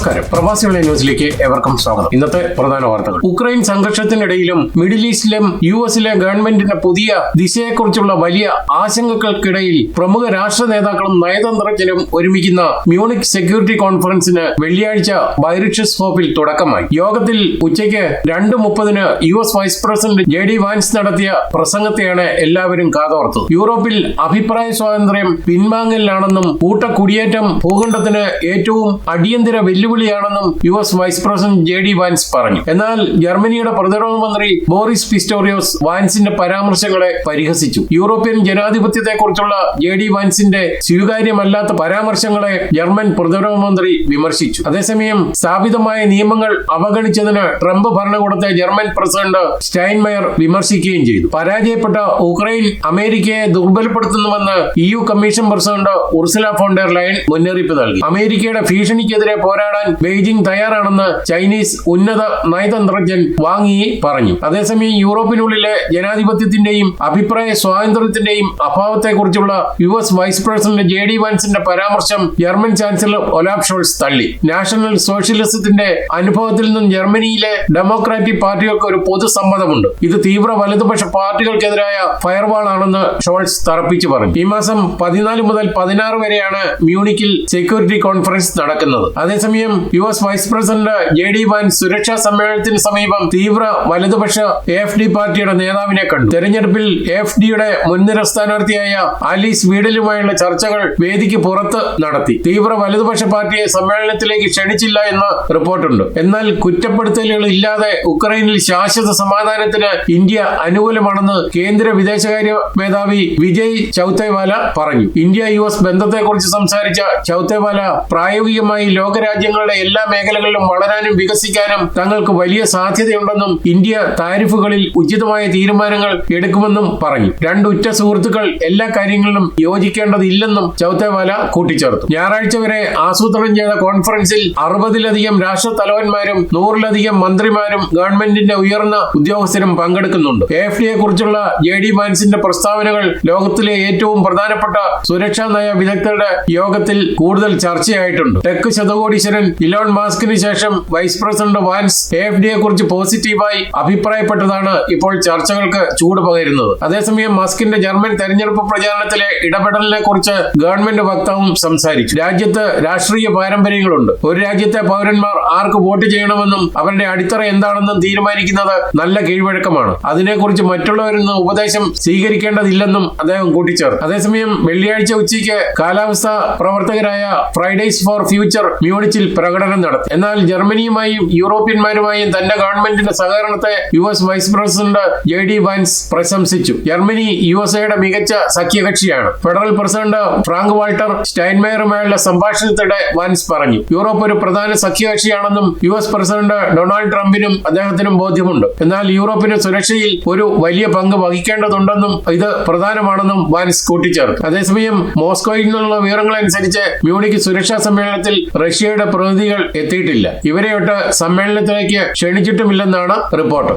നമസ്കാരം. പ്രവാസികളെ ന്യൂസിലേക്ക് ഏവർക്കും സ്വാഗതം. ഇന്നത്തെ പ്രധാന വാർത്തകൾ. ഉക്രൈൻ സംഘർഷത്തിനിടയിലും മിഡിൽ ഈസ്റ്റിലും യു എസിലെ ഗവൺമെന്റിന്റെ പുതിയ ദിശയെക്കുറിച്ചുള്ള വലിയ ആശങ്കകൾക്കിടയിൽ പ്രമുഖ രാഷ്ട്ര നേതാക്കളും നയതന്ത്രജ്ഞരും ഒരുമിക്കുന്ന മ്യൂണിക് സെക്യൂരിറ്റി കോൺഫറൻസിന് വെള്ളിയാഴ്ച ബൈറിഷസ് ഹോപ്പിൽ തുടക്കമായി. യോഗത്തിൽ ഉച്ചയ്ക്ക് രണ്ട് മുപ്പതിന് U S vice president J D Vance നടത്തിയ പ്രസംഗത്തെയാണ് എല്ലാവരും കാതോർത്തത്. യൂറോപ്പിൽ അഭിപ്രായ സ്വാതന്ത്ര്യം പിൻവാങ്ങലിലാണെന്നും കൂട്ടക്കുടിയേറ്റം ഭൂഖണ്ഡത്തിന് ഏറ്റവും അടിയന്തര വെല്ലുവിളിയാണെന്നും U S vice president J D Vance പറഞ്ഞു. എന്നാൽ ജർമ്മനിയുടെ പ്രതിരോധ മന്ത്രി ബോറിസ് പിസ്റ്റോറിയോസ് വാൻസിന്റെ പരാമർശങ്ങളെ പരിഹസിച്ചു. യൂറോപ്യൻ ജനാധിപത്യത്തെക്കുറിച്ചുള്ള ജെ ഡി വാൻസിന്റെ സ്വീകാര്യമല്ലാത്ത പരാമർശങ്ങളെ ജർമ്മൻ പ്രതിരോധ മന്ത്രി വിമർശിച്ചു. അതേസമയം സ്ഥാപിതമായ നിയമങ്ങൾ അവഗണിച്ചതിന് ട്രംപ് ഭരണകൂടത്തെ ജർമ്മൻ പ്രസിഡന്റ് സ്റ്റൈൻമയർ വിമർശിക്കുകയും ചെയ്തു. പരാജയപ്പെട്ട ഉക്രൈൻ അമേരിക്കയെ ദുർബലപ്പെടുത്തുന്നുവെന്ന് E U commission president Ursula von der Leyen മുന്നറിയിപ്പ് നൽകി. അമേരിക്കയുടെ ഭീഷണിക്കെതിരെ പോരാടാൻ ബെയ്ജിംഗ് തയ്യാറാണെന്ന് ചൈനീസ് ഉന്നത നയതന്ത്രജ്ഞൻ വാങ്ങി പറഞ്ഞു. അതേസമയം യൂറോപ്പിനുള്ളിലെ ജനാധിപത്യത്തിന്റെയും അഭിപ്രായ സ്വാതന്ത്ര്യത്തിന്റെയും അഭാവത്തെക്കുറിച്ചുള്ള U S vice president J D വാൻസിന്റെ പരാമർശം ജർമ്മൻ ചാൻസലർ ഒലാഫ് ഷോൾസ് തള്ളി. നാഷണൽ സോഷ്യലിസത്തിന്റെ അനുഭവത്തിൽ നിന്നും ജർമ്മനിയിലെ ഡെമോക്രാറ്റിക് പാർട്ടികൾക്ക് ഒരു പൊതുസമ്മതമുണ്ട്. ഇത് തീവ്ര വലതുപക്ഷ പാർട്ടികൾക്കെതിരായ ഫയർവാൾ ആണെന്ന് ഷോൾസ് തറപ്പിച്ചു പറഞ്ഞു. ഈ മാസം പതിനാല് മുതൽ പതിനാറ് വരെയാണ് മ്യൂണിക്കിൽ സെക്യൂരിറ്റി കോൺഫറൻസ് നടക്കുന്നത്. അതേസമയം U S vice president J D Vance സുരക്ഷാ സമ്മേളനത്തിന് സമീപം തീവ്ര വലതുപക്ഷ എഫ് ഡി പാർട്ടിയുടെ നേതാവിനെ കണ്ടു. തെരഞ്ഞെടുപ്പിൽ എഫ് ഡിയുടെ മുൻനിര സ്ഥാനാർത്ഥിയായ ആലീസ് വീടലുമായുള്ള ചർച്ചകൾ വേദിക്ക് പുറത്ത് നടത്തി. തീവ്ര വലതുപക്ഷ പാർട്ടിയെ സമ്മേളനത്തിലേക്ക് ക്ഷണിച്ചില്ല എന്ന് റിപ്പോർട്ടുണ്ട്. എന്നാൽ കുറ്റപ്പെടുത്തലുകൾ ഇല്ലാതെ ഉക്രൈനിൽ ശാശ്വത സമാധാനത്തിന് ഇന്ത്യ അനുകൂലമാണെന്ന് കേന്ദ്ര വിദേശകാര്യ മേധാവി വിജയ് ചൌത്തേവാല പറഞ്ഞു. ഇന്ത്യ യു എസ് ബന്ധത്തെക്കുറിച്ച് സംസാരിച്ച ചൌത്തേവാല പ്രായോഗികമായി ലോകരാജ്യങ്ങളുടെ എല്ലാ മേഖലകളിലും വളരാനും വികസിക്കാനും തങ്ങൾക്ക് വലിയ സാധ്യതയുണ്ടെന്നും ഇന്ത്യ താരിഫുകളിൽ ഉചിതമായ തീരുമാനങ്ങൾ എടുക്കുമെന്നും പറഞ്ഞു. രണ്ടുറ്റ സുഹൃത്തുക്കൾ എല്ലാ കാര്യങ്ങളിലും യോജിക്കേണ്ടതില്ലെന്നും ചൌത്തേവാല കൂട്ടിച്ചേർത്തു. ഞായറാഴ്ച വരെ ആസൂത്രണം ചെയ്ത കോൺഫറൻസിൽ അറുപതിലധികം രാഷ്ട്ര തലവന്മാരും നൂറിലധികം മന്ത്രിമാരും ഗവൺമെന്റിന്റെ ഉയർന്ന ഉദ്യോഗസ്ഥരും പങ്കെടുക്കുന്നുണ്ട്. എഫ് ഡിയെ കുറിച്ചുള്ള ജെ ഡി മാൻസിന്റെ പ്രസ്താവനകൾ ലോകത്തിലെ ഏറ്റവും പ്രധാനപ്പെട്ട സുരക്ഷാ നയ വിദഗ്ധരുടെ യോഗത്തിൽ കൂടുതൽ ചർച്ചയായിട്ടുണ്ട്. ടെക് ശതകോടീശ്വരൻ ഇലോൺ മാസ്കിന് ശേഷം വൈസ് പ്രസിഡന്റ് വാൻസ് എഫ് ഡിയെ കുറിച്ച് പോസിറ്റീവായി അഭിപ്രായപ്പെട്ടതാണ് ഇപ്പോൾ ചർച്ചകൾക്ക് ചൂട് പകരുന്നത്. അതേസമയം മസ്കിന്റെ ജർമ്മൻ തെരഞ്ഞെടുപ്പ് പ്രചാരണത്തിലെ ഇടപെടലിനെ കുറിച്ച് ഗവൺമെന്റ് വക്താവും സംസാരിച്ചു. രാജ്യത്ത് രാഷ്ട്രീയ പാരമ്പര്യങ്ങളുണ്ട്. ഒരു രാജ്യത്തെ പൗരന്മാർ ആർക്ക് വോട്ട് ചെയ്യണമെന്നും അവരുടെ അടിത്തറ എന്താണെന്നും തീരുമാനിക്കുന്നത് നല്ല കീഴ്വഴക്കമാണ്. അതിനെക്കുറിച്ച് മറ്റുള്ളവരിൽ നിന്ന് ഉപദേശം സ്വീകരിക്കേണ്ടതില്ലെന്നും അദ്ദേഹം കൂട്ടിച്ചേർത്തു. അതേസമയം വെള്ളിയാഴ്ച ഉച്ചയ്ക്ക് കാലാവസ്ഥാ പ്രവർത്തകരായ ഫ്രൈഡേസ് ഫോർ ഫ്യൂച്ചർ മ്യൂണിച്ചിൽ പ്രകടനം നടത്തി. എന്നാൽ ജർമ്മനിയുമായും യൂറോപ്യന്മാരുമായും തന്റെ ഗവൺമെന്റിന്റെ സഹകരണത്തെ U S vice president J D Vance പ്രശംസിച്ചു. ജർമ്മനി യു എസ് എയുടെ മികച്ച സഖ്യകക്ഷിയാണ്. ഫെഡറൽ പ്രസിഡന്റ് ഫ്രാങ്ക് വാൾട്ടർ സ്റ്റൈൻമേയറുമായുള്ള സംഭാഷണത്തിനിടെ വാൻസ് പറഞ്ഞു യൂറോപ്പ് ഒരു പ്രധാന സഖ്യകക്ഷിയാണെന്നും യു എസ് പ്രസിഡന്റ് ഡൊണാൾഡ് ട്രംപിനും അദ്ദേഹത്തിനും ബോധ്യമുണ്ട്. എന്നാൽ യൂറോപ്പിന്റെ സുരക്ഷയിൽ ഒരു വലിയ പങ്ക് വഹിക്കേണ്ടതുണ്ടെന്നും ഇത് പ്രധാനമാണെന്നും വാൻസ് കൂട്ടിച്ചേർത്തു. അതേസമയം മോസ്കോയിൽ നിന്നുള്ള വിവരങ്ങളനുസരിച്ച് മ്യൂണിക് സുരക്ഷാ സമ്മേളനത്തിൽ റഷ്യയുടെ പ്രതിനിധികൾ എത്തിയിട്ടില്ല. ഇവരെയൊട്ട് സമ്മേളനത്തിലേക്ക് ക്ഷണിച്ചിട്ടുമില്ലെന്നാണ് റിപ്പോർട്ട്.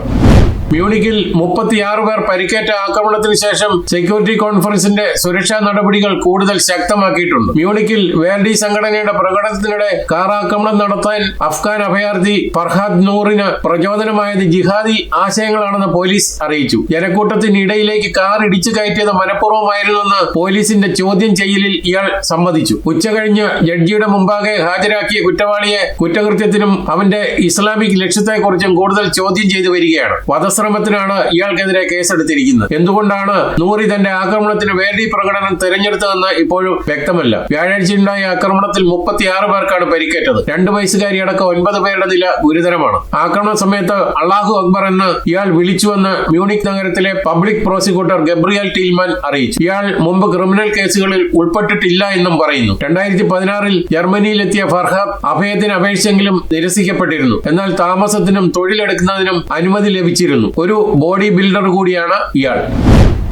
മ്യൂണിക്കിൽ മുപ്പത്തിയാറ് പേർ പരിക്കേറ്റ ആക്രമണത്തിന് ശേഷം സെക്യൂരിറ്റി കോൺഫറൻസിന്റെ സുരക്ഷാ നടപടികൾ കൂടുതൽ ശക്തമാക്കിയിട്ടുണ്ട്. മ്യൂണിക്കിൽ വേർഡി സംഘടനയുടെ പ്രകടനത്തിനിടെ കാർ ആക്രമണം നടത്താൻ അഫ്ഗാൻ അഭയാർത്ഥി ഫർഹാദ് നൂറിന് പ്രചോദനമായത് ജിഹാദി ആശയങ്ങളാണെന്ന് പോലീസ് അറിയിച്ചു. ജനക്കൂട്ടത്തിനിടയിലേക്ക് കാർ ഇടിച്ചു കയറ്റിയത് മനഃപൂർവമായിരുന്നുവെന്ന് പോലീസിന്റെ ചോദ്യം ചെയ്യലിൽ ഇയാൾ സമ്മതിച്ചു. ഉച്ചകഴിഞ്ഞ് ജഡ്ജിയുടെ മുമ്പാകെ ഹാജരാക്കിയ കുറ്റവാളിയെ കുറ്റകൃത്യത്തിനും അവന്റെ ഇസ്ലാമിക് ലക്ഷ്യത്തെക്കുറിച്ചും കൂടുതൽ ചോദ്യം ചെയ്തു വരികയാണ്. വധശ്രമത്തിനാണ് ഇയാൾക്കെതിരെ കേസെടുത്തിരിക്കുന്നത്. എന്തുകൊണ്ടാണ് നൂറി തന്റെ ആക്രമണത്തിന് വേണ്ടി പ്രകടനം തെരഞ്ഞെടുത്തതെന്ന് ഇപ്പോഴും വ്യക്തമല്ല. വ്യാഴാഴ്ചയുണ്ടായ ആക്രമണത്തിൽ മുപ്പത്തിയാറ് പേർക്കാണ് പരിക്കേറ്റത്. രണ്ട് വയസ്സുകാരി അടക്കം ഒൻപത് പേരുടെ നില ഗുരുതരമാണ്. ആക്രമണ സമയത്ത് അള്ളാഹു അക്ബർ എന്ന് ഇയാൾ വിളിച്ചുവെന്ന് മ്യൂണിക് നഗരത്തിലെ പബ്ലിക് പ്രോസിക്യൂട്ടർ ഗബ്രിയൽ ടീൽമാൻ അറിയിച്ചു. ഇയാൾ മുമ്പ് ക്രിമിനൽ കേസുകളിൽ ഉൾപ്പെട്ടിട്ടില്ല എന്നും പറയുന്നു. രണ്ടായിരത്തി പതിനാറിൽ ജർമ്മനിയിലെത്തിയ ഫർഹാദ് അഭയത്തിന് അപേക്ഷയെങ്കിലും നിരസിക്കപ്പെട്ടിരുന്നു. എന്നാൽ താമസത്തിനും തൊഴിലെടുക്കുന്നതിനും അനുമതി ലഭിച്ചിരുന്നു. ഒരു ബോഡി ബിൽഡർ കൂടിയാണ് ഇയാൾ.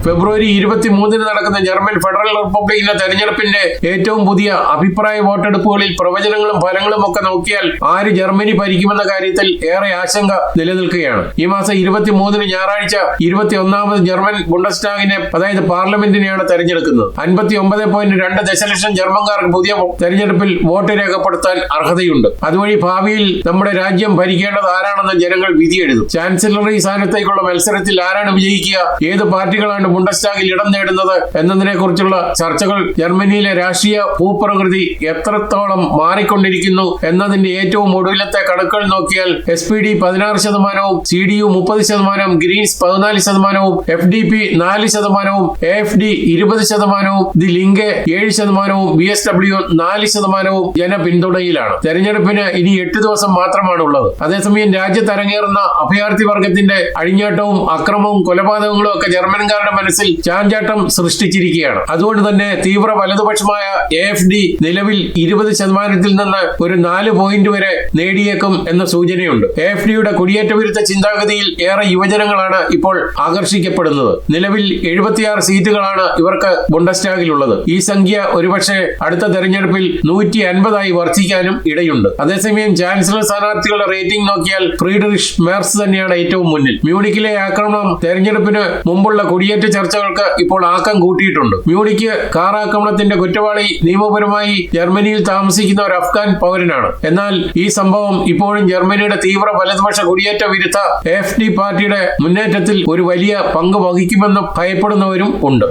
ഫെബ്രുവരി ഇരുപത്തി മൂന്നിന് നടക്കുന്ന ജർമ്മൻ ഫെഡറൽ റിപ്പബ്ലിക്കിന്റെ തെരഞ്ഞെടുപ്പിന്റെ ഏറ്റവും പുതിയ അഭിപ്രായ വോട്ടെടുപ്പുകളിൽ പ്രവചനങ്ങളും ഫലങ്ങളും ഒക്കെ നോക്കിയാൽ ആര് ജർമ്മനി ഭരിക്കുമെന്ന കാര്യത്തിൽ ഏറെ ആശങ്ക നിലനിൽക്കുകയാണ്. ഈ മാസം ഇരുപത്തി മൂന്നിന് ഞായറാഴ്ച ഇരുപത്തി ഒന്നാമത് ജർമ്മൻ ബുണ്ടസ്റ്റാഗിനെ അതായത് പാർലമെന്റിനെയാണ് തെരഞ്ഞെടുക്കുന്നത്. അൻപത്തി ഒമ്പത് പോയിന്റ് രണ്ട് ദശലക്ഷം ജർമ്മൻകാർക്ക് പുതിയ തെരഞ്ഞെടുപ്പിൽ വോട്ട് രേഖപ്പെടുത്താൻ അർഹതയുണ്ട്. അതുവഴി ഭാവിയിൽ നമ്മുടെ രാജ്യം ഭരിക്കേണ്ടത് ആരാണെന്ന് ജനങ്ങൾ വിധിയെഴുതും. ചാൻസലറി സ്ഥാനത്തേക്കുള്ള മത്സരത്തിൽ ആരാണ് വിജയിക്കുക? ഏത് പാർട്ടികളാണ് ബുണ്ടസ്റ്റാഗിൽ ഇടം നേടുന്നത് എന്നതിനെ കുറിച്ചുള്ള ചർച്ചകൾ ജർമ്മനിയിലെ രാഷ്ട്രീയ ഭൂപ്രകൃതി എത്രത്തോളം മാറിക്കൊണ്ടിരിക്കുന്നു എന്നതിന്റെ ഏറ്റവും ഒടുവിലത്തെ കണക്കുകൾ നോക്കിയാൽ എസ് പി ഡി പതിനാറ് ശതമാനവും സി ഡി യു മുപ്പത് ശതമാനവും ഗ്രീൻസ് പതിനാല് ശതമാനവും എഫ് ഡി പി നാല് ശതമാനവും എ എഫ് ഡി ഇരുപത് ശതമാനവും ദി ലിങ്ക് ഏഴ് ശതമാനവും ബി എസ് ഡബ്ല്യു നാല് ശതമാനവും ജന പിന്തുണയിലാണ്. തെരഞ്ഞെടുപ്പിന് ഇനി എട്ട് ദിവസം മാത്രമാണ് ഉള്ളത് അതേസമയം രാജ്യത്ത് അരങ്ങേറുന്ന അഭയാർത്ഥി വർഗത്തിന്റെ അഴിഞ്ഞാട്ടവും അക്രമവും കൊലപാതകങ്ങളും ഒക്കെ ജർമ്മൻകാരുടെ മനസ്സിൽ ചാഞ്ചാട്ടം സൃഷ്ടിച്ചിരിക്കുകയാണ്. അതുകൊണ്ട് തന്നെ തീവ്ര വലതുപക്ഷമായ എ എഫ് ഡി നിലവിൽ ഇരുപത് ശതമാനത്തിൽ നിന്ന് ഒരു നാല് പോയിന്റ് വരെ നേടിയേക്കും എന്ന സൂചനയുണ്ട്. എ എഫ് ഡിയുടെ കുടിയേറ്റ വിരുദ്ധ ചിന്താഗതിയിൽ ഏറെ യുവജനങ്ങളാണ് ഇപ്പോൾ ആകർഷിക്കപ്പെടുന്നത്. നിലവിൽ എഴുപത്തിയാറ് സീറ്റുകളാണ് ഇവർക്ക് ബുണ്ടസ്റ്റാഗിലുള്ളത്. ഈ സംഖ്യ ഒരുപക്ഷെ അടുത്ത തെരഞ്ഞെടുപ്പിൽ നൂറ്റി അൻപതായി വർദ്ധിക്കാനും ഇടയുണ്ട്. അതേസമയം ചാൻസലർ സ്ഥാനാർത്ഥികളുടെ റേറ്റിംഗ് നോക്കിയാൽ ഫ്രീഡറിഷ് മേർസ് തന്നെയാണ് ഏറ്റവും മുന്നിൽ. മ്യൂണിക്കിലെ ആക്രമണം തെരഞ്ഞെടുപ്പിന് മുമ്പുള്ള കുടിയേറ്റ ചർച്ചകൾക്ക് ഇപ്പോൾ ആക്കം കൂട്ടിയിട്ടുണ്ട്. മ്യൂണിക്ക് കാർ ആക്രമണത്തിന്റെ കുറ്റവാളി നിയമപരമായി ജർമ്മനിയിൽ താമസിക്കുന്ന ഒരു അഫ്ഗാൻ പൗരനാണ്. എന്നാൽ ഈ സംഭവം ഇപ്പോഴും ജർമ്മനിയുടെ തീവ്ര വലതുപക്ഷ കുടിയേറ്റ വിരുദ്ധ എഫ് ഡി പാർട്ടിയുടെ മുന്നേറ്റത്തിൽ ഒരു വലിയ പങ്ക് വഹിക്കുമെന്ന് ഭയപ്പെടുന്നവരും ഉണ്ട്.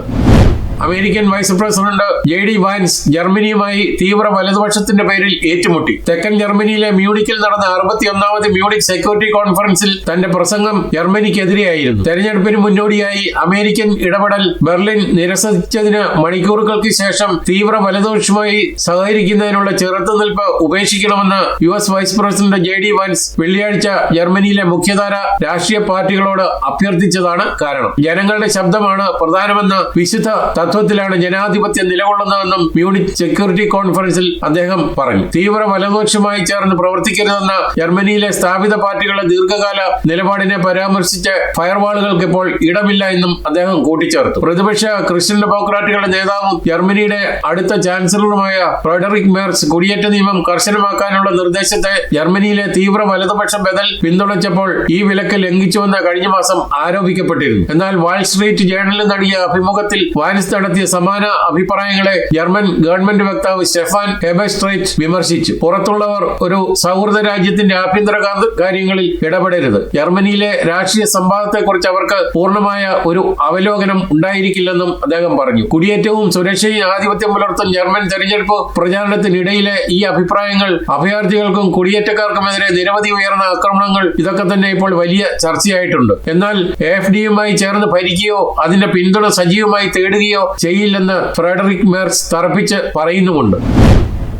American vice president J D Vance ജർമ്മനിയുമായി തീവ്ര വലതുപക്ഷത്തിന്റെ പേരിൽ ഏറ്റുമുട്ടി. തെക്കൻ ജർമ്മനിയിലെ മ്യൂണിക്കിൽ നടന്ന അറുപത്തിയൊന്നാമത് മ്യൂണിക് സെക്യൂരിറ്റി കോൺഫറൻസിൽ തന്റെ പ്രസംഗം ജർമ്മനിക്കെതിരെയായിരുന്നു. തെരഞ്ഞെടുപ്പിന് മുന്നോടിയായി അമേരിക്കൻ ഇടപെടൽ ബെർലിൻ നിരസിച്ചതിന് മണിക്കൂറുകൾക്ക് ശേഷം തീവ്ര വലതുപക്ഷമായി സഹകരിക്കുന്നതിനുള്ള ചെറുത്തുനിൽപ്പ് ഉപേക്ഷിക്കണമെന്ന് U S vice president J D Vance വെള്ളിയാഴ്ച ജർമ്മനിയിലെ മുഖ്യധാര രാഷ്ട്രീയ പാർട്ടികളോട് അഭ്യർത്ഥിച്ചതാണ് കാരണം. ജനങ്ങളുടെ ശബ്ദമാണ് പ്രധാനമെന്ന് വിശുദ്ധ തത്വത്തിലാണ് ജനാധിപത്യം നിലകൊള്ളുന്നതെന്നും മ്യൂണിക് സെക്യൂരിറ്റി കോൺഫറൻസിൽ അദ്ദേഹം പറഞ്ഞു. തീവ്ര വലതോക്ഷമായി ചേർന്ന് പ്രവർത്തിക്കരുതെന്ന ജർമ്മനിയിലെ സ്ഥാപിത പാർട്ടികളുടെ ദീർഘകാല നിലപാടിനെ പരാമർശിച്ച് ഫയർവാളുകൾക്ക് ഇപ്പോൾ ഇടമില്ല എന്നും അദ്ദേഹം കൂട്ടിച്ചേർത്തു. പ്രതിപക്ഷ ക്രിസ്ത്യൻ ഡെമോക്രാറ്റുകളുടെ നേതാവും ജർമ്മനിയുടെ അടുത്ത ചാൻസലറുമായ ഫ്രെഡറിക് മേർസ് കുടിയേറ്റ നിയമം കർശനമാക്കാനുള്ള നിർദ്ദേശത്തെ ജർമ്മനിയിലെ തീവ്ര വലതുപക്ഷ ബദൽ പിന്തുണച്ചപ്പോൾ ഈ വിലക്ക് ലംഘിച്ചുവെന്ന് കഴിഞ്ഞ മാസം ആരോപിക്കപ്പെട്ടിരുന്നു. എന്നാൽ വാൾസ്ട്രീറ്റ് ജേണലിൽ നടത്തിയ അഭിമുഖത്തിൽ വാനിസ് നടത്തിയ സമാന അഭിപ്രായങ്ങളെ ജർമ്മൻ ഗവൺമെന്റ് വക്താവ് സ്റ്റെഫാൻ ഹെബസ്ട്രൈറ്റ് വിമർശിച്ചു. പുറത്തുള്ളവർ ഒരു സൗഹൃദ രാജ്യത്തിന്റെ ആഭ്യന്തര കാര്യങ്ങളിൽ ഇടപെടരുത്. ജർമ്മനിയിലെ രാഷ്ട്രീയ സംവാദത്തെക്കുറിച്ച് അവർക്ക് പൂർണമായ ഒരു അവലോകനം ഉണ്ടായിരിക്കില്ലെന്നും അദ്ദേഹം പറഞ്ഞു. കുടിയേറ്റവും സുരക്ഷയും ആധിപത്യം പുലർത്തും ജർമ്മൻ തെരഞ്ഞെടുപ്പ് പ്രചാരണത്തിനിടയിലെ ഈ അഭിപ്രായങ്ങൾ അഭയാർത്ഥികൾക്കും കുടിയേറ്റക്കാർക്കുമെതിരെ നിരവധി ഉയർന്ന ആക്രമണങ്ങൾ ഇതൊക്കെ തന്നെ ഇപ്പോൾ വലിയ ചർച്ചയായിട്ടുണ്ട്. എന്നാൽ എഫ് ഡിയുമായി ചേർന്ന് ഭരിക്കുകയോ അതിന്റെ പിന്തുണ സജീവമായി തേടുകയോ ചെയ്യില്ലെന്ന് ഫ്രെഡറിക് മേർസ് തറപ്പിച്ച് പറയുന്നുമുണ്ട്.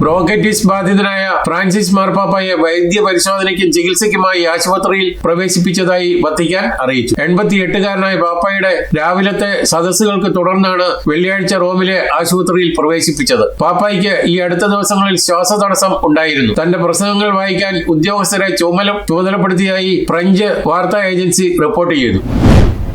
ബ്രോങ്കൈറ്റിസ് ബാധിതനായ ഫ്രാൻസിസ് മാർപ്പാപ്പയെ വൈദ്യ പരിശോധനയ്ക്കും ചികിത്സയ്ക്കുമായി ആശുപത്രിയിൽ പ്രവേശിപ്പിച്ചതായി വത്തിക്കാൻ അറിയിച്ചു. എൺപത്തി എട്ടുകാരനായ പാപ്പയുടെ രാവിലത്തെ സദസ്സുകൾക്ക് തുടർന്നാണ് വെള്ളിയാഴ്ച റോമിലെ ആശുപത്രിയിൽ പ്രവേശിപ്പിച്ചത്. പാപ്പായ്ക്ക് ഈ അടുത്ത ദിവസങ്ങളിൽ ശ്വാസതടസ്സം ഉണ്ടായിരുന്നു. തന്റെ പ്രസംഗങ്ങൾ വായിക്കാൻ ഉദ്യോഗസ്ഥരെ ചുമല ചുമതലപ്പെടുത്തിയായി ഫ്രഞ്ച് വാർത്താ ഏജൻസി റിപ്പോർട്ട് ചെയ്തു.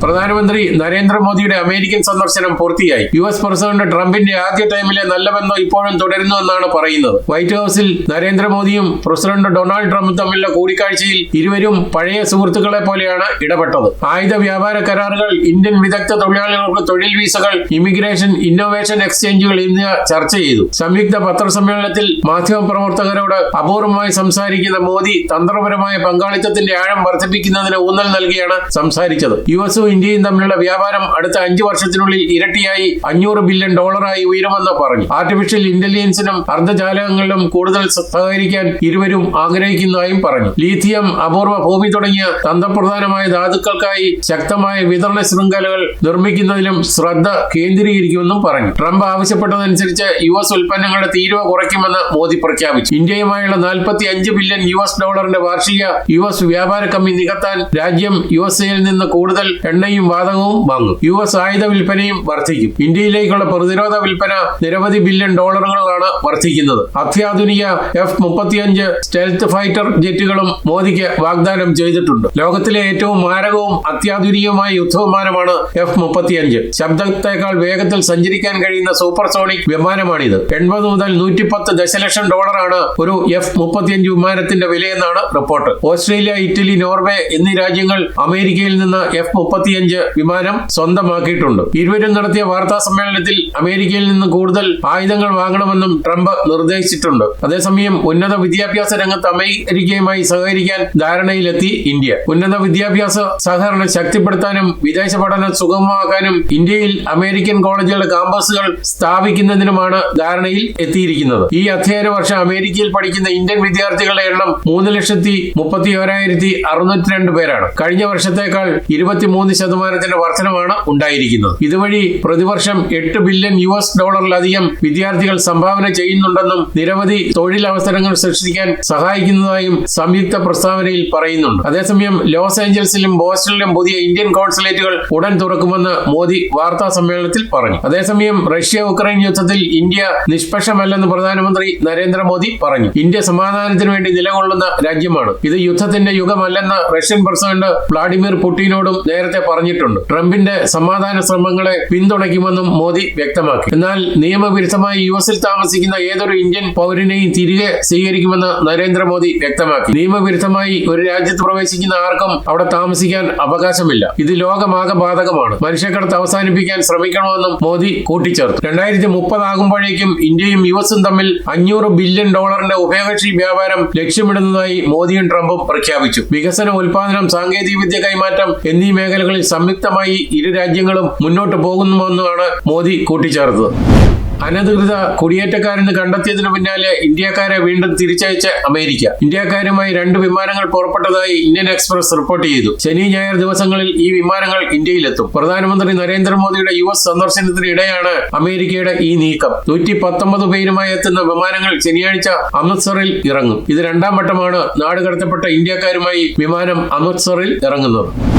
പ്രധാനമന്ത്രി നരേന്ദ്രമോദിയുടെ അമേരിക്കൻ സന്ദർശനം പൂർത്തിയായി. യു എസ് പ്രസിഡന്റ് ട്രംപിന്റെ ആദ്യ ടൈമിലെ നല്ല ബന്ധം ഇപ്പോഴും തുടരുന്നുവെന്നാണ് പറയുന്നത്. വൈറ്റ് ഹൌസിൽ നരേന്ദ്രമോദിയും പ്രസിഡന്റ് ഡൊണാൾഡ് ട്രംപും തമ്മിലുള്ള കൂടിക്കാഴ്ചയിൽ ഇരുവരും പഴയ സുഹൃത്തുക്കളെ പോലെയാണ് ഇടപെട്ടത്. ആയുധ വ്യാപാര കരാറുകൾ ഇന്ത്യൻ വിദഗ്ധ തൊഴിലാളികൾക്ക് തൊഴിൽ വീസകൾ ഇമിഗ്രേഷൻ ഇന്നോവേഷൻ എക്സ്ചേഞ്ചുകൾ എന്നിവ ചർച്ച ചെയ്തു. സംയുക്ത പത്രസമ്മേളനത്തിൽ മാധ്യമപ്രവർത്തകരോട് അപൂർവമായി സംസാരിക്കുന്ന മോദി തന്ത്രപരമായ പങ്കാളിത്തത്തിന്റെ ആഴം വർദ്ധിപ്പിക്കുന്നതിന് ഊന്നൽ നൽകിയാണ് സംസാരിച്ചത്. യു എസും ഇന്ത്യയും തമ്മിലുള്ള വ്യാപാരം അടുത്ത അഞ്ചു വർഷത്തിനുള്ളിൽ ഇരട്ടിയായി അഞ്ഞൂറ് ബില്യൺ ഡോളറായി ഉയരുമെന്ന് പറഞ്ഞു. ആർട്ടിഫിഷ്യൽ ഇന്റലിജൻസിനും അർദ്ധജാലകങ്ങളിലും കൂടുതൽ സഹകരിക്കാൻ ഇരുവരും ആഗ്രഹിക്കുന്നതായും പറഞ്ഞു. ലീഥിയം അപൂർവ ഭൂമി തുടങ്ങിയ തന്ത്രപ്രധാനമായ ധാതുക്കൾക്കായി ശക്തമായ വിതരണ ശൃംഖലകൾ നിർമ്മിക്കുന്നതിലും ശ്രദ്ധ കേന്ദ്രീകരിക്കുമെന്നും പറഞ്ഞു. ട്രംപ് ആവശ്യപ്പെട്ടതനുസരിച്ച് യു എസ് ഉൽപ്പന്നങ്ങളുടെ തീരുവ കുറയ്ക്കുമെന്ന് മോദി പ്രഖ്യാപിച്ചു. ഇന്ത്യയുമായുള്ള നാൽപ്പത്തി അഞ്ച് ബില്യൺ യു എസ് ഡോളറിന്റെ വാർഷിക യു എസ് വ്യാപാര കമ്മി നികത്താൻ രാജ്യം യു എസ് എയിൽ നിന്ന് കൂടുതൽ എണ്ണയും വാതകവും വാങ്ങും യു എസ് ആയുധ വിൽപ്പനയും വർദ്ധിക്കും. ഇന്ത്യയിലേക്കുള്ള പ്രതിരോധ വിൽപ്പന നിരവധി ബില്യൺ ഡോളറുകളാണ് വർദ്ധിക്കുന്നത്. അത്യാധുനിക എഫ് മുപ്പത്തിയഞ്ച് സ്റ്റെൽത്ത് ഫൈറ്റർ ജെറ്റുകളും മോദിക്ക് വാഗ്ദാനം ചെയ്തിട്ടുണ്ട്. ലോകത്തിലെ ഏറ്റവും മാരകവും അത്യാധുനികവുമായ യുദ്ധവിമാനമാണ് എഫ് മുപ്പത്തിയഞ്ച്. ശബ്ദത്തെക്കാൾ വേഗത്തിൽ സഞ്ചരിക്കാൻ കഴിയുന്ന സൂപ്പർസോണിക് വിമാനമാണിത്. എൺപത് മുതൽ നൂറ്റിപ്പത്ത് ദശലക്ഷം ഡോളറാണ് ഒരു എഫ് മുപ്പത്തിയഞ്ച് വിമാനത്തിന്റെ വിലയെന്നാണ് റിപ്പോർട്ട്. ഓസ്ട്രേലിയ ഇറ്റലി നോർവേ എന്നീ രാജ്യങ്ങൾ അമേരിക്കയിൽ നിന്ന് എഫ് മുപ്പത്തിയഞ്ച് വിമാനം സ്വന്തമാക്കിയിട്ടുണ്ട്. ഇരുവരും നടത്തിയ വാർത്താ സമ്മേളനത്തിൽ അമേരിക്കയിൽ നിന്ന് കൂടുതൽ ആയുധങ്ങൾ വാങ്ങണമെന്നും ട്രംപ് നിർദ്ദേശിച്ചിട്ടുണ്ട്. അതേസമയം ഉന്നത വിദ്യാഭ്യാസ രംഗത്ത് അമേരിക്കയുമായി സഹകരിക്കാൻ ധാരണയിലെത്തി ഇന്ത്യ. ഉന്നത വിദ്യാഭ്യാസ സഹകരണം ശക്തിപ്പെടുത്താനും വിദേശ പഠനം സുഗമമാക്കാനും ഇന്ത്യയിൽ അമേരിക്കൻ കോളേജുകളുടെ കാമ്പസുകൾ സ്ഥാപിക്കുന്നതിനുമാണ് ധാരണയിൽ എത്തിയിരിക്കുന്നത്. ഈ അധ്യയന വർഷം അമേരിക്കയിൽ പഠിക്കുന്ന ഇന്ത്യൻ വിദ്യാർത്ഥികളുടെ എണ്ണം മൂന്ന് ലക്ഷത്തി മുപ്പത്തി ഒരായിരത്തി അറുന്നൂറ്റി രണ്ട് പേരാണ്. കഴിഞ്ഞ വർഷത്തേക്കാൾ ഇരുപത്തിമൂന്ന് ശതമാനത്തിന്റെ വർധനമാണ് ഉണ്ടായിരിക്കുന്നത്. ഇതുവഴി പ്രതിവർഷം എട്ട് ബില്യൺ യു എസ് ഡോളറിലധികം വിദ്യാർത്ഥികൾ സംഭാവന ചെയ്യുന്നുണ്ടെന്നും നിരവധി തൊഴിലവസരങ്ങൾ സൃഷ്ടിക്കാൻ സഹായിക്കുന്നതായും സംയുക്ത പ്രസ്താവനയിൽ പറയുന്നുണ്ട്. അതേസമയം ലോസ് ഏഞ്ചൽസിലും ബോസ്റ്റണിലും പുതിയ ഇന്ത്യൻ കോൺസുലേറ്റുകൾ ഉടൻ തുറക്കുമെന്ന് മോദി വാർത്താ സമ്മേളനത്തിൽ പറഞ്ഞു. അതേസമയം റഷ്യ ഉക്രൈൻ യുദ്ധത്തിൽ ഇന്ത്യ നിഷ്പക്ഷമല്ലെന്ന് പ്രധാനമന്ത്രി നരേന്ദ്രമോദി പറഞ്ഞു. ഇന്ത്യ സമാധാനത്തിന് വേണ്ടി നിലകൊള്ളുന്ന രാജ്യമാണ്. ഇത് യുദ്ധത്തിന്റെ യുഗമല്ലെന്ന് റഷ്യൻ പ്രസിഡന്റ് വ്ളാഡിമിർ പുടിനോടും നേരത്തെ പറഞ്ഞിട്ടുണ്ട്. ട്രംപിന്റെ സമാധാന ശ്രമങ്ങളെ പിന്തുണയ്ക്കുമെന്നും മോദി വ്യക്തമാക്കി. എന്നാൽ നിയമവിരുദ്ധമായി യു എസിൽ താമസിക്കുന്ന ഏതൊരു ഇന്ത്യൻ പൗരനെയും തിരികെ സ്വീകരിക്കുമെന്ന് നരേന്ദ്രമോദി വ്യക്തമാക്കി. നിയമവിരുദ്ധമായി ഒരു രാജ്യത്ത് പ്രവേശിക്കുന്ന ആർക്കും അവിടെ താമസിക്കാൻ അവകാശമില്ല. ഇത് ലോകമാകെ ബാധകമാണ്. മനുഷ്യക്കടത്ത് അവസാനിപ്പിക്കാൻ ശ്രമിക്കണമെന്നും മോദി കൂട്ടിച്ചേർത്തു. രണ്ടായിരത്തി മുപ്പതാകുമ്പോഴേക്കും ഇന്ത്യയും യു എസും തമ്മിൽ അഞ്ഞൂറ് ബില്യൺ ഡോളറിന്റെ ഉഭയകക്ഷി വ്യാപാരം ലക്ഷ്യമിടുന്നതായി മോദിയും ട്രംപും പ്രഖ്യാപിച്ചു. വികസന ഉൽപാദനം സാങ്കേതിക വിദ്യ കൈമാറ്റം എന്നീ മേഖലകളിൽ സംയുക്തമായി ഇരു രാജ്യങ്ങളും മുന്നോട്ട് പോകുന്നുവെന്നാണ് മോദി കൂട്ടിച്ചേർത്തത്. അനധികൃത കുടിയേറ്റക്കാരെന്ന് കണ്ടെത്തിയതിനു പിന്നാലെ ഇന്ത്യക്കാരെ വീണ്ടും തിരിച്ചയച്ച അമേരിക്ക. ഇന്ത്യക്കാരുമായി രണ്ട് വിമാനങ്ങൾ പുറപ്പെട്ടതായി ഇന്ത്യൻ എക്സ്പ്രസ് റിപ്പോർട്ട് ചെയ്തു. ശനി ഞായർ ദിവസങ്ങളിൽ ഈ വിമാനങ്ങൾ ഇന്ത്യയിലെത്തും. പ്രധാനമന്ത്രി നരേന്ദ്രമോദിയുടെ യു എസ് സന്ദർശനത്തിനിടെയാണ് അമേരിക്കയുടെ ഈ നീക്കം. നൂറ്റി പത്തൊമ്പത് പേരുമായി എത്തുന്ന വിമാനങ്ങൾ ശനിയാഴ്ച അമൃത്സറിൽ ഇറങ്ങും. ഇത് രണ്ടാം വട്ടമാണ് നാട് കടത്തപ്പെട്ട ഇന്ത്യക്കാരുമായി വിമാനം അമൃത്സറിൽ ഇറങ്ങുന്നത്.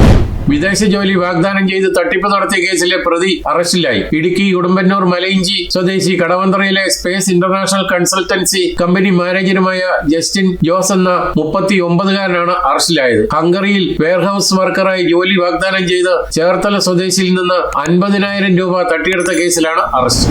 വിദേശ ജോലി വാഗ്ദാനം ചെയ്ത് തട്ടിപ്പ് നടത്തിയ കേസിലെ പ്രതി അറസ്റ്റിലായി. ഇടുക്കി ഉടുമ്പന്നൂർ മലയിഞ്ചി സ്വദേശി കടവന്ത്രയിലെ സ്പേസ് ഇന്റർനാഷണൽ കൺസൾട്ടൻസി കമ്പനി മാനേജരുമായ ജസ്റ്റിൻ ജോസ് എന്ന മുപ്പത്തി ഒമ്പതുകാരനാണ് അറസ്റ്റിലായത്. ഹംഗറിയിൽ വെയർഹൌസ് വർക്കറായി ജോലി വാഗ്ദാനം ചെയ്ത് ചേർത്തല സ്വദേശിയിൽ നിന്ന് അൻപതിനായിരം രൂപ തട്ടിയെടുത്ത കേസിലാണ് അറസ്റ്റ്.